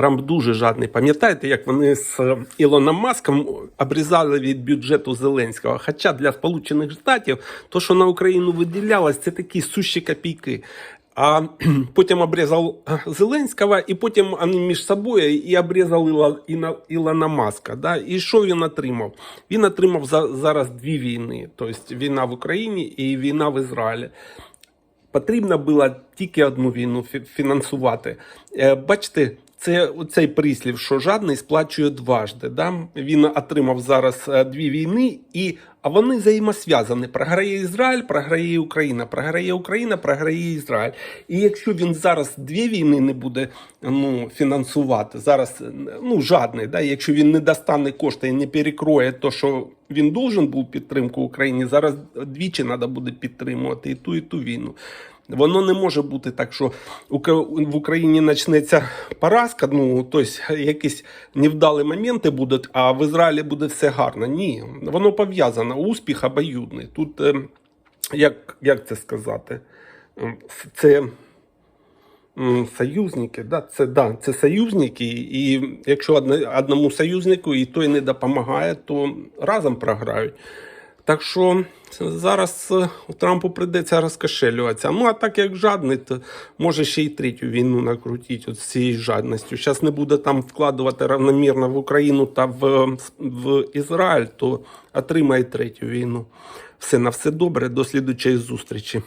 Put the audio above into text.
Трамп дуже жадний. Пам'ятаєте, як вони з Ілоном Маском обрізали від бюджету Зеленського? Хоча для Сполучених Штатів то, що на Україну виділялось, це такі сущі копійки. А потім обрізав Зеленського, і потім вони між собою і обрізали Іла- Ілона Маска. Да? І що він отримав? Він отримав за, зараз дві війни: тобто війна в Україні і війна в Ізраїлі. Потрібно було тільки одну війну фінансувати. Е, Бачите, це цей прислів, що жадний сплачує дважди. Да? Він отримав зараз е, дві війни, і, а вони взаємосв'язані. Програє Ізраїль, програє Україна, програє Україна, програє Ізраїль. І якщо він зараз дві війни не буде ну, фінансувати, зараз е, ну, жадний, да? якщо він не достане кошти і не перекроє то, що він должен був підтримку Україні, зараз двічі треба буде підтримувати і ту, і ту війну. Воно не може бути так, що в Україні почнеться поразка, ну тобто якісь невдалі моменти будуть, а в Ізраїлі буде все гарно. Ні, воно пов'язано. Успіх обоюдний. Тут е, як, як це сказати? Ем, Це союзники, да, це, да, це союзники, і якщо одному союзнику і той не допомагає, то разом програють. Так що зараз е, Трампу прийдеться розкошелюватися. Ну, а так як жадний, то може ще й третю війну накрутити от з цією жадністю. Зараз не буде там вкладувати равномірно в Україну та в, в Ізраїль, то отримає третю війну. Все на все добре, до слідучої зустрічі.